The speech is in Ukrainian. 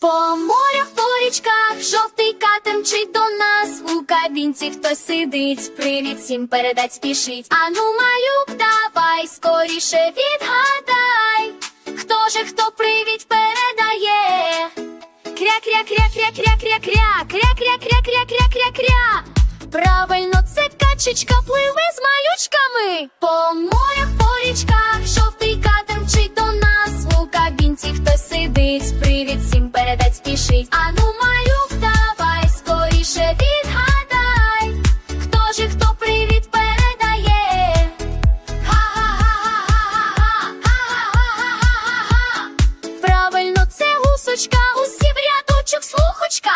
По морях, по річках, жовтий катер мчить до нас. У кабінці хтось сидить, привіт всім передать спішить. Ану, малюк, давай, скоріше відгадай. Хто же хто привіт передає? Кря, кря, кря, кря, кря, кря, кря, кря, кря, кря, кря, кря, кря, кря. Правильно, це качечка пливе з малючками. По морях, по річках, жовтий катер мчить до нас. У кабінці хтось сидить, привіт всім скоріше відгадай. Хто же хто привіт передає? Ха-ха-ха-ха-ха-ха-ха-ха-ха-ха-ха. Правильно, це гусочка, усі в рядочок слухочка.